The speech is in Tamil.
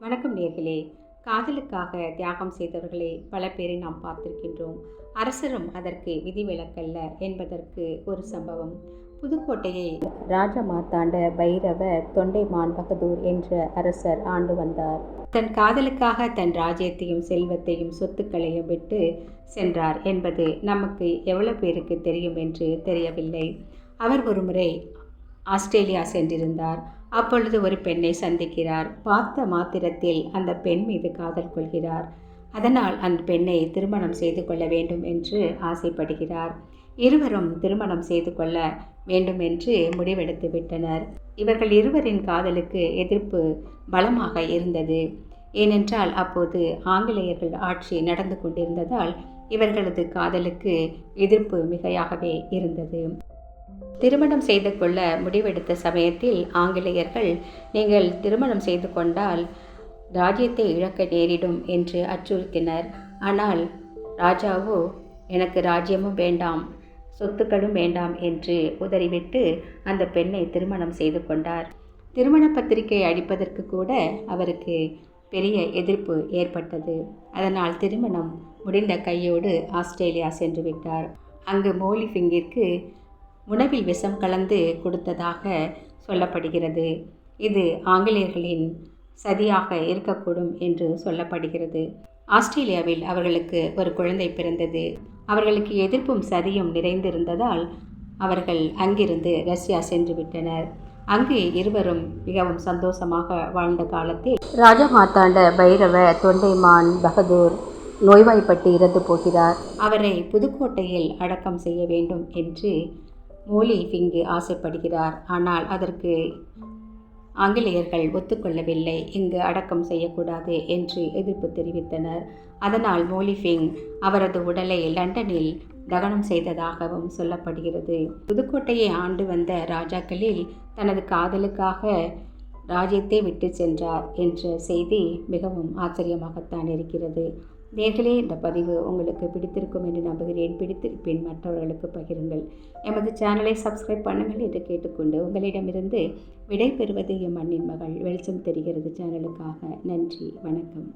வணக்கம் நேர்களே. காதலுக்காக தியாகம் செய்தவர்களை பல பேரை நாம் பார்த்திருக்கின்றோம். அரசரும் அதற்கு விதிவிலக்கல்ல என்பதற்கு ஒரு சம்பவம். புதுக்கோட்டையை ராஜமாத்தாண்ட பைரவ தொண்டைமான் பகதூர் என்ற அரசர் ஆண்டு வந்தார். தன் காதலுக்காக தன் ராஜ்யத்தையும் செல்வத்தையும் சொத்துக்களையும் விட்டு சென்றார் என்பது நமக்கு எவ்வளவு பேருக்கு தெரியும் என்று தெரியவில்லை. அவர் ஒருமுறை ஆஸ்திரேலியா சென்றிருந்தார். அப்பொழுது ஒரு பெண்ணை சந்திக்கிறார். பார்த்த மாத்திரத்தில் அந்த பெண் மீது காதல் கொள்கிறார். அதனால் அந்த பெண்ணை திருமணம் செய்து கொள்ள வேண்டும் என்று ஆசைப்படுகிறார். இருவரும் திருமணம் செய்து கொள்ள வேண்டும் என்று முடிவெடுத்து விட்டனர். இவர்கள் இருவரின் காதலுக்கு எதிர்ப்பு பலமாக இருந்தது. ஏனென்றால் அப்போது ஆங்கிலேயர்கள் ஆட்சி நடந்து கொண்டிருந்ததால் இவர்களது காதலுக்கு எதிர்ப்பு மிகையாகவே இருந்தது. திருமணம் செய்து கொள்ள முடிவெடுத்த சமயத்தில் ஆங்கிலேயர்கள் நீங்கள் திருமணம் செய்து கொண்டால் ராஜ்யத்தை இழக்க நேரிடும் என்று அச்சுறுத்தினர். ஆனால் ராஜாவோ எனக்கு ராஜ்யமும் வேண்டாம் சொத்துக்களும் வேண்டாம் என்று உதறிவிட்டு அந்த பெண்ணை திருமணம் செய்து கொண்டார். திருமண பத்திரிகை அடிப்பதற்கு கூட அவருக்கு பெரிய எதிர்ப்பு ஏற்பட்டது. அதனால் திருமணம் முடிந்த கையோடு ஆஸ்திரேலியா சென்று விட்டார். அங்கு மோலி ஃபிங்கிற்கு உணவில் விஷம் கலந்து கொடுத்ததாக சொல்லப்படுகிறது. இது ஆங்கிலேயர்களின் சதியாக இருக்கக்கூடும் என்று சொல்லப்படுகிறது. ஆஸ்திரேலியாவில் அவர்களுக்கு ஒரு குழந்தை பிறந்தது. அவர்களுக்கு எதிர்ப்பும் சதியும் நிறைந்திருந்ததால் அவர்கள் அங்கிருந்து ரஷ்யா சென்று விட்டனர் அங்கு இருவரும் மிகவும் சந்தோஷமாக வாழ்ந்த காலத்தில் ராஜமாத்தாண்ட பைரவ தொண்டைமான் பகதூர் நோய்வாய்ப்பட்டு இறந்து போகிறார். அவரை புதுக்கோட்டையில் அடக்கம் செய்ய வேண்டும் என்று மோலி ஃபிங்கு ஆசைப்படுகிறார். ஆனால் அதற்கு ஆங்கிலேயர்கள் ஒத்துக்கொள்ளவில்லை. இங்கு அடக்கம் செய்யக்கூடாது என்று எதிர்ப்பு தெரிவித்தனர். அதனால் மோலிஃபிங் அவரது உடலை லண்டனில் தகனம் செய்ததாகவும் சொல்லப்படுகிறது. புதுக்கோட்டையை ஆண்டு வந்த ராஜாக்களில் தனது காதலுக்காக ராஜ்யத்தை விட்டு சென்றார் என்ற செய்தி மிகவும் ஆச்சரியமாகத்தான் இருக்கிறது. நேர்களே இந்த பதிவு உங்களுக்கு பிடித்திருக்கும் என்று நம்புகிறேன். பிடித்திருப்பேன் மற்றவர்களுக்கு பகிருங்கள். எமது சேனலை சப்ஸ்கிரைப் பண்ணுங்கள் என்று கேட்டுக்கொண்டு உங்களிடமிருந்து விடை பெறுவது என் மண்ணின் மகள். வெளிச்சம் தெரிகிறது சேனலுக்காக. நன்றி வணக்கம்.